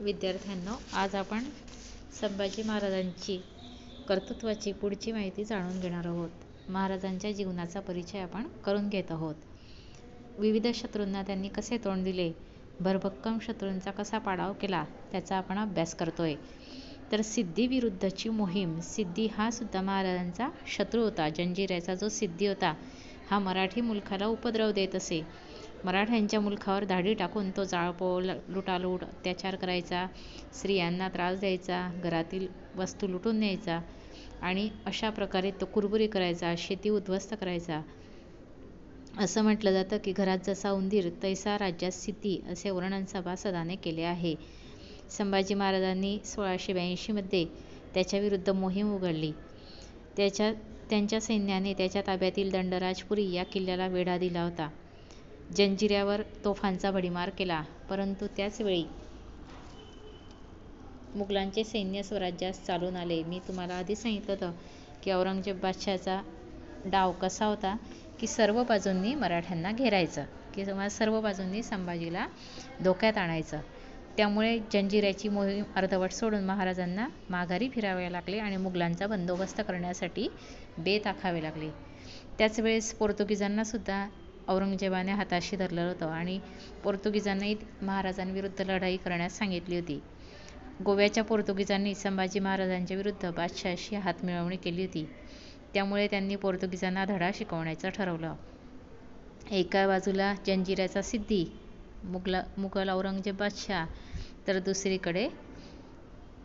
विद्यार्थ्यांनो आज आपण संभाजी महाराजांची कर्तृत्वाची पुढची माहिती जाणून घेणार आहोत. महाराजांच्या जीवनाचा परिचय आपण करून घेत आहोत. विविध शत्रूंना त्यांनी कसे तोंड दिले? भरभक्कम शत्रूंचा कसा पाडाव केला? त्याचा आपण अभ्यास करतोय. तर सिद्धीविरुद्धची मोहीम सिद्धी हा सुद्धा महाराजांचा शत्रू होता. जंजिऱ्याचा जो सिद्धी होता हा मराठी मुलखाला उपद्रव देत असे. मराठ्यांच्या मुलखावर धाडी टाकून तो जाळपोळ लुटालूट अत्याचार करायचा स्त्रियांना त्रास द्यायचा घरातील वस्तू लुटून न्यायचा आणि अशा प्रकारे तो कुरबुरी करायचा शेती उद्ध्वस्त करायचा. असं म्हटलं जातं की घरात जसा उंदीर तैसा राज्यात स्थिती असे वर्णन सभासदाने केले आहे. संभाजी महाराजांनी सोळाशे ब्याऐंशीमध्ये त्याच्याविरुद्ध मोहीम उघडली. त्याच्या त्यांच्या सैन्याने त्याच्या ताब्यातील दंडराजपुरी या किल्ल्याला वेढा दिला होता. जंजिऱ्यावर तोफांचा भडीमार केला परंतु त्याचवेळी मुघलांचे सैन्य स्वराज्यास चालून आले. मी तुम्हाला आधी सांगितलं होतं की औरंगजेब बादशाचा डाव कसा होता की सर्व बाजूंनी मराठ्यांना घेरायचं की तुम्हाला सर्व बाजूंनी संभाजीला धोक्यात आणायचं. त्यामुळे जंजिऱ्याची मोहीम अर्धवट सोडून महाराजांना माघारी फिरावे लागले आणि मुघलांचा बंदोबस्त करण्यासाठी बेत आखावे लागले. त्याच वेळेस पोर्तुगीजांनासुद्धा औरंगजेबाने हाताशी धरलं होतं आणि पोर्तुगीजांनाही महाराजांविरुद्ध लढाई करण्यास सांगितली होती. गोव्याच्या पोर्तुगीजांनी संभाजी महाराजांच्या विरुद्ध बादशहाशी हातमिळवणी केली होती. त्यामुळे त्यांनी पोर्तुगीजांना धडा शिकवण्याचं ठरवलं. एका बाजूला जंजिऱ्याचा सिद्धी मुगला मुघल औरंगजेब बादशाह तर दुसरीकडे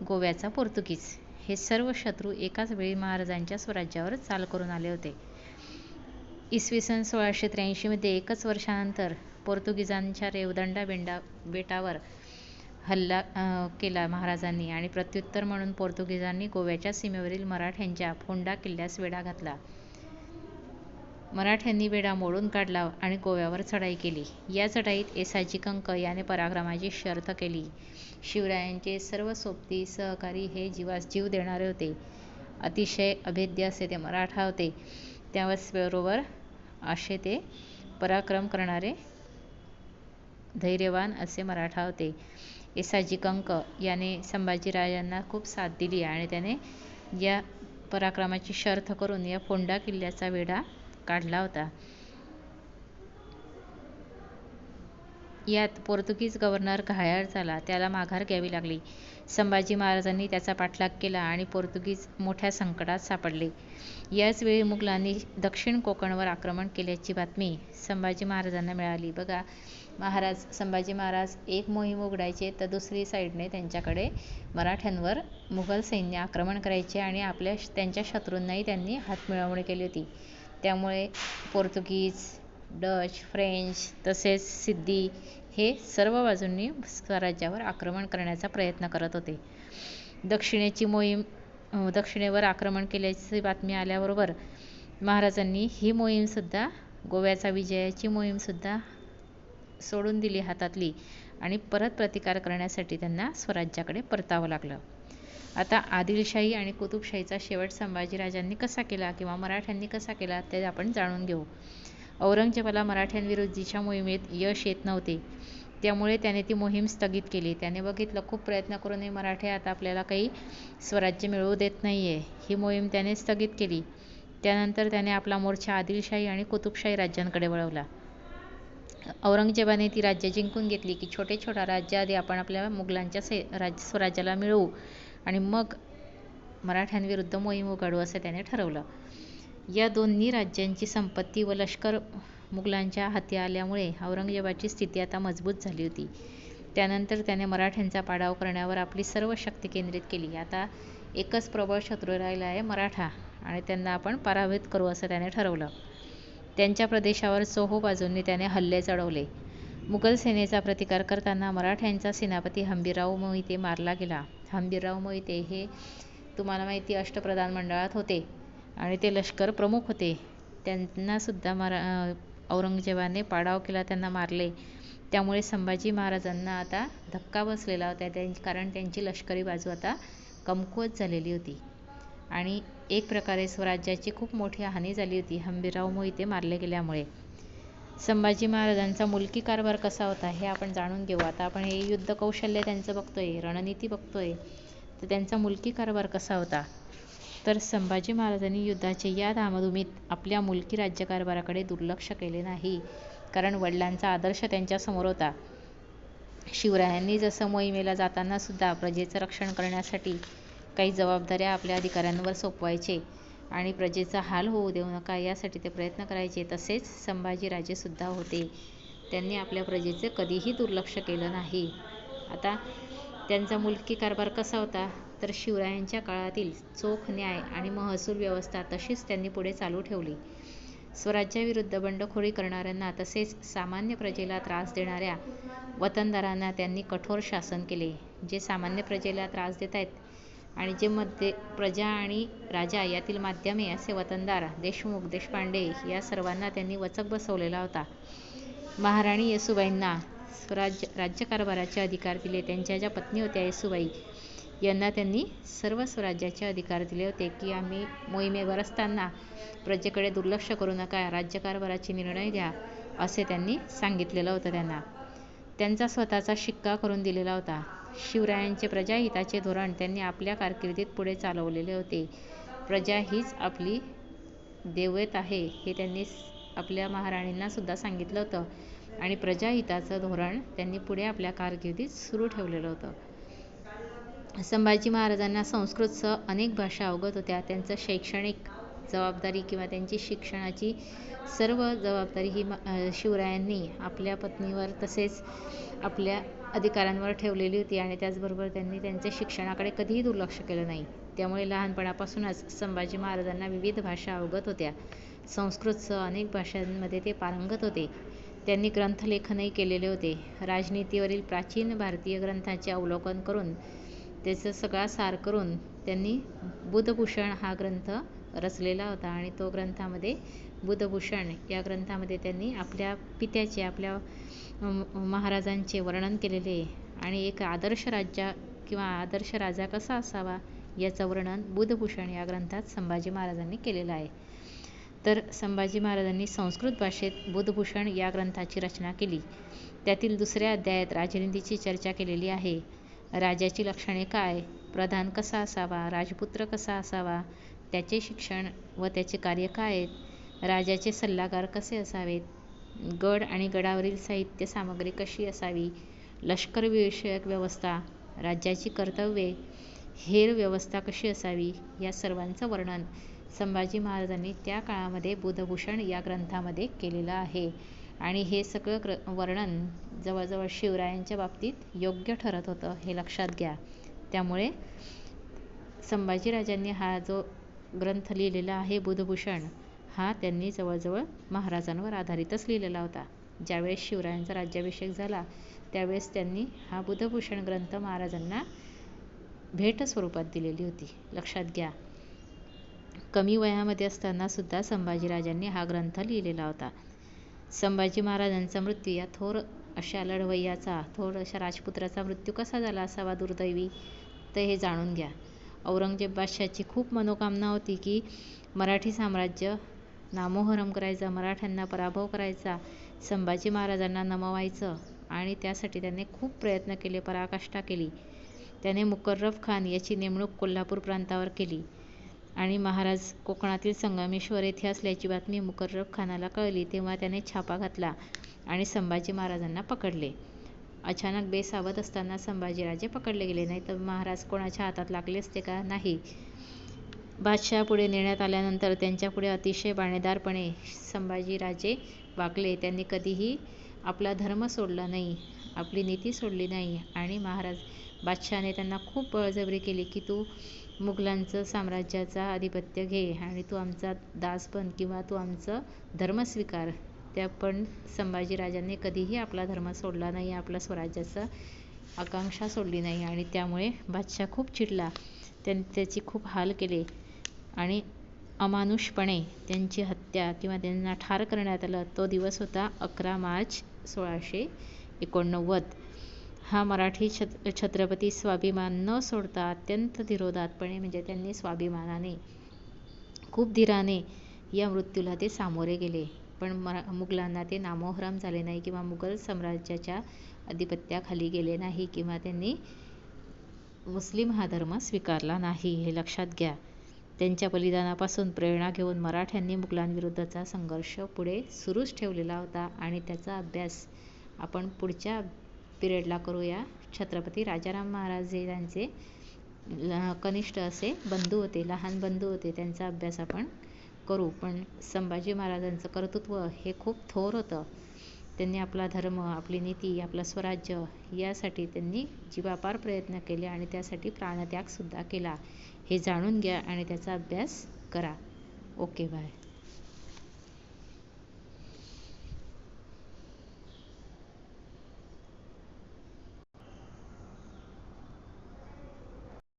गोव्याचा पोर्तुगीज. हे सर्व शत्रू एकाच वेळी महाराजांच्या स्वराज्यावर चाल करून आले होते. इसवी सन सोळाशे त्र्याऐंशीमध्ये एकच वर्षानंतर पोर्तुगीजांच्या रेवदंडा बेंडा बेटावर हल्ला केला महाराजांनी आणि प्रत्युत्तर म्हणून पोर्तुगीजांनी गोव्याच्या सीमेवरील मराठ्यांच्या फोंडा किल्ल्यास वेढा घातला. मराठ्यांनी वेढा मोडून काढला आणि गोव्यावर चढाई केली. या चढाईत एसाजी कंक याने पराक्रमाची शर्थ केली. शिवरायांचे सर्व सोबती सहकारी हे जीवास जीव देणारे होते. अतिशय अभेद्य असे ते मराठा होते. त्याचबरोबर असे ते पराक्रम करणारे धैर्यवान असे मराठा होते. एसाजी कंक याने संभाजीराजांना खूप साथ दिली आणि त्याने या पराक्रमाची शर्थ करून या फोंडा किल्ल्याचा वेढा काढला होता. यात पोर्तुगीज गव्हर्नर घायाळ झाला. त्याला माघार घ्यावी लागली. संभाजी महाराजांनी त्याचा पाठलाग केला आणि पोर्तुगीज मोठ्या संकटात सापडले. याचवेळी मुघलांनी दक्षिण कोकणवर आक्रमण केल्याची बातमी संभाजी महाराजांना मिळाली. बघा महाराज संभाजी महाराज एक मोहीम उघडायचे तर दुसरी साईडने त्यांच्याकडे मराठ्यांवर मुघल सैन्य आक्रमण करायचे आणि आपल्या त्यांच्या शत्रूंनाही त्यांनी हातमिळवणी केली होती. त्यामुळे पोर्तुगीज डच फ्रेंच तसेच सिद्धी हे सर्व बाजूंनी स्वराज्यावर आक्रमण करण्याचा प्रयत्न करत होते. दक्षिणेची मोहीम दक्षिणेवर आक्रमण केल्याची बातमी आल्याबरोबर महाराजांनी ही मोहीमसुद्धा गोव्याचा विजयाची मोहीमसुद्धा सोडून दिली हातातली आणि परत प्रतिकार करण्यासाठी त्यांना स्वराज्याकडे परतावं लागलं. आता आदिलशाही आणि कुतुबशाहीचा शेवट संभाजीराजांनी कसा केला किंवा मराठ्यांनी कसा केला ते आपण जाणून घेऊ. औरंगजेबाला मराठ्यांविरुद्धीच्या मोहिमेत यश येत नव्हते. त्यामुळे त्याने ती मोहीम स्थगित केली. त्याने बघितलं खूप प्रयत्न करूनही मराठे आता आपल्याला काही स्वराज्य मिळवू देत नाही आहे ही मोहीम त्याने स्थगित केली. त्यानंतर त्याने आपला मोर्चा आदिलशाही आणि कुतुबशाही राज्यांकडे वळवला. औरंगजेबाने ती राज्य जिंकून घेतली की छोटे छोटा राज्य आधी आपण आपल्या मुघलांच्या से राज स्वराज्याला मिळवू आणि मग मराठ्यांविरुद्ध मोहीम उघडू असं त्याने ठरवलं. या दोन्ही राज्यांची संपत्ती व लष्कर मुघलांच्या हाती आल्यामुळे औरंगजेबाची स्थिती आता मजबूत झाली होती. त्यानंतर त्याने मराठ्यांचा पाडाव करण्यावर आपली सर्व शक्ती केंद्रित केली. आता एकच प्रबळ शत्रू राहिला आहे मराठा आणि त्यांना आपण पराभूत करू असं त्याने ठरवलं. त्यांच्या प्रदेशावर चोहो बाजूंनी त्याने हल्ले चढवले. मुघल सेनेचा प्रतिकार करताना मराठ्यांचा सेनापती हंबीरराव मोहिते मारला गेला. हंबीरराव मोहिते हे तुम्हाला माहिती अष्टप्रधान मंडळात होते. आणि ते लष्कर प्रमुख होते. त्यांनासुद्धा मरा औरंगजेबाने पाडाव केला त्यांना मारले. त्यामुळे संभाजी महाराजांना आता धक्का बसलेला होता. त्यां कारण त्यांची लष्करी बाजू आता कमकुवत झालेली होती. आणि एक प्रकारे स्वराज्याची खूप मोठी हानी झाली होती हंबीरराव मोहिते मारले गेल्यामुळे. संभाजी महाराजांचा मुलकी कारभार कसा होता हे आपण जाणून घेऊ. आता आपण हे युद्ध कौशल्य त्यांचं बघतोय रणनीती बघतोय. तर त्यांचा मुलकी कारभार कसा होता? तर संभाजी महाराजांनी युद्धाचे या धामधुमीत आपल्या मुलकी राज्यकारभाराकडे दुर्लक्ष केले नाही. कारण वडिलांचा आदर्श त्यांच्यासमोर होता. शिवरायांनी जसं मोहिमेला जाताना सुद्धा प्रजेचं रक्षण करण्यासाठी काही जबाबदाऱ्या आपल्या अधिकाऱ्यांवर सोपवायचे आणि प्रजेचा हाल होऊ देऊ नका यासाठी ते प्रयत्न करायचे तसेच संभाजीराजेसुद्धा होते. त्यांनी आपल्या प्रजेचे कधीही दुर्लक्ष केलं नाही. आता त्यांचा मुलकी कारभार कसा होता? तर शिवरायांच्या काळातील चोख न्याय आणि महसूल व्यवस्था तशीच त्यांनी पुढे चालू ठेवली. स्वराज्याविरुद्ध बंडखोरी करणाऱ्यांना तसेच सामान्य प्रजेला त्रास देणाऱ्या वतनदारांना त्यांनी कठोर शासन केले जे सामान्य प्रजेला त्रास देत आहेत आणि जे मध्ये प्रजा आणि राजा यातील माध्यमे असे वतनदार देशमुख देशपांडे या सर्वांना त्यांनी वचक बसवलेला होता. महाराणी येसुबाईंना स्वराज्य राज्यकारभाराचे अधिकार दिले. त्यांच्या ज्या पत्नी होत्या येसूबाई यांना त्यांनी सर्व स्वराज्याचे अधिकार दिले होते की आम्ही मोहिमेवर असताना प्रजेकडे दुर्लक्ष करू नका राज्यकारभाराचे निर्णय द्या असे त्यांनी सांगितलेलं होतं त्यांना. त्यांचा स्वतःचा शिक्का करून दिलेला होता. शिवरायांचे प्रजाहिताचे धोरण त्यांनी आपल्या कारकिर्दीत पुढे चालवलेले होते. प्रजा हीच आपली देवत आहे हे त्यांनी आपल्या महाराणींना सुद्धा सांगितलं होतं. आणि प्रजाहिताचं धोरण त्यांनी पुढे आपल्या कारकिर्दीत सुरू ठेवलेलं होतं. संभाजी महाराजांना संस्कृतसह अनेक भाषा अवगत होत्या. त्यांचं शैक्षणिक जबाबदारी किंवा त्यांची शिक्षणाची सर्व जबाबदारी ही शिवरायांनी आपल्या पत्नीवर तसेच आपल्या अधिकारांवर ठेवलेली होती आणि त्याचबरोबर त्यांनी त्यांच्या शिक्षणाकडे कधीही दुर्लक्ष केलं नाही. त्यामुळे लहानपणापासूनच संभाजी महाराजांना विविध भाषा अवगत होत्या. संस्कृतसह अनेक भाषांमध्ये ते पारंगत होते. त्यांनी ग्रंथलेखनही केलेले होते. राजनीतीवरील प्राचीन भारतीय ग्रंथांचे अवलोकन करून त्याचं सगळा सार करून त्यांनी बुधभूषण हा ग्रंथ रचलेला होता आणि तो ग्रंथामध्ये बुधभूषण या ग्रंथामध्ये त्यांनी आपल्या पित्याचे आपल्या महाराजांचे वर्णन केलेले आणि एक आदर्श राजा किंवा आदर्श राजा कसा असावा याचं वर्णन बुधभूषण या ग्रंथात संभाजी महाराजांनी केलेलं आहे. तर संभाजी महाराजांनी संस्कृत भाषेत बुधभूषण या ग्रंथाची रचना केली. त्यातील दुसऱ्या अध्यायात राजनीतीची चर्चा केलेली आहे. राजाची लक्षणे काय? प्रधान कसा असावा? राजपुत्र कसा असावा? त्याचे शिक्षण व त्याचे कार्य काय आहेत? राजाचे सल्लागार कसे असावेत? गड आणि गडावरील साहित्य सामग्री कशी असावी? लष्करविषयक व्यवस्था राज्याची कर्तव्ये हेर व्यवस्था कशी असावी? या सर्वांचं वर्णन संभाजी महाराजांनी त्या काळामध्ये बुधभूषण या ग्रंथामध्ये केलेलं आहे. आणि हे सगळं ग्र वर्णन जवळजवळ शिवरायांच्या बाबतीत योग्य ठरत होतं हे लक्षात घ्या. त्यामुळे संभाजीराजांनी हा जो ग्रंथ लिहिलेला आहे बुधभूषण हा त्यांनी जवळजवळ महाराजांवर आधारितच लिहिलेला होता. ज्यावेळेस शिवरायांचा राज्याभिषेक झाला त्यावेळेस त्यांनी हा बुधभूषण ग्रंथ महाराजांना भेट स्वरूपात दिलेली होती. लक्षात घ्या. कमी वयामध्ये असताना सुद्धा संभाजीराजांनी हा ग्रंथ लिहिलेला होता. संभाजी महाराजांचा मृत्यू या थोर अशा लढवय्याचा थोर अशा राजपुत्राचा मृत्यू कसा झाला असावा दुर्दैवी? तर हे जाणून घ्या. औरंगजेब बादशाची खूप मनोकामना होती की मराठी साम्राज्य नामोहरम करायचा मराठ्यांना पराभव करायचा संभाजी महाराजांना नमवायचं आणि त्यासाठी त्याने खूप प्रयत्न केले पराकाष्ठा केली. त्याने मुकर्रब खान याची नेमणूक कोल्हापूर प्रांतावर केली. आणि महाराज कोकणातील संगमेश्वर येथे असल्याची बातमी मुकर्रब खानाला कळली तेव्हा त्याने छापा घातला आणि संभाजी महाराजांना पकडले. अचानक बेसावध असताना संभाजीराजे पकडले गेले नाही तर महाराज कोणाच्या हातात लागले असते का? नाही. बादशाह पुढे नेण्यात आल्यानंतर त्यांच्यापुढे अतिशय बाणेदारपणे संभाजीराजे वागले. त्यांनी कधीही आपला धर्म सोडला नाही आपली नीती सोडली नाही आणि महाराज बादशहाने त्यांना खूप बळजबरी केली की तू मुघलांचं साम्राज्याचा आधिपत्य घे आणि तू आमचा दास बन किंवा तू आमचं धर्म स्वीकार. त्या पण संभाजीराजांनी कधीही आपला धर्म सोडला नाही आपला स्वराज्याचं आकांक्षा सोडली नाही आणि त्यामुळे बादशाह खूप चिडला. त्याने त्याची खूप हाल केले आणि अमानुषपणे त्यांची हत्या किंवा त्यांना ठार करण्यात आलं. तो दिवस होता अकरा मार्च सोळाशे एकोणनव्वद. हा मराठी छत छत्रपती स्वाभिमान न सोडता अत्यंत धीरोदात्तपणे म्हणजे त्यांनी स्वाभिमानाने खूप धीराने या मृत्यूला ते सामोरे गेले. पण मरा मुघलांना ते नामोहराम झाले नाही किंवा मुघल साम्राज्याच्या अधिपत्याखाली गेले नाही किंवा त्यांनी मुस्लिम हा धर्म स्वीकारला नाही हे लक्षात घ्या. त्यांच्या बलिदानापासून प्रेरणा घेऊन मराठ्यांनी मुघलांविरुद्धचा संघर्ष पुढे सुरूच ठेवलेला होता आणि त्याचा अभ्यास आपण पुढच्या पिरियडला करूया. छत्रपती राजाराम महाराज हे त्यांचे कनिष्ठ असे बंधू होते लहान बंधू होते त्यांचा अभ्यास आपण करू. पण संभाजी महाराजांचं कर्तृत्व हे खूप थोर होतं. त्यांनी आपला धर्म आपली नीती आपलं स्वराज्य यासाठी त्यांनी जीवापार प्रयत्न केले आणि त्यासाठी प्राणत्यागसुद्धा केला. हे जाणून घ्या आणि त्याचा अभ्यास करा. Okay bye.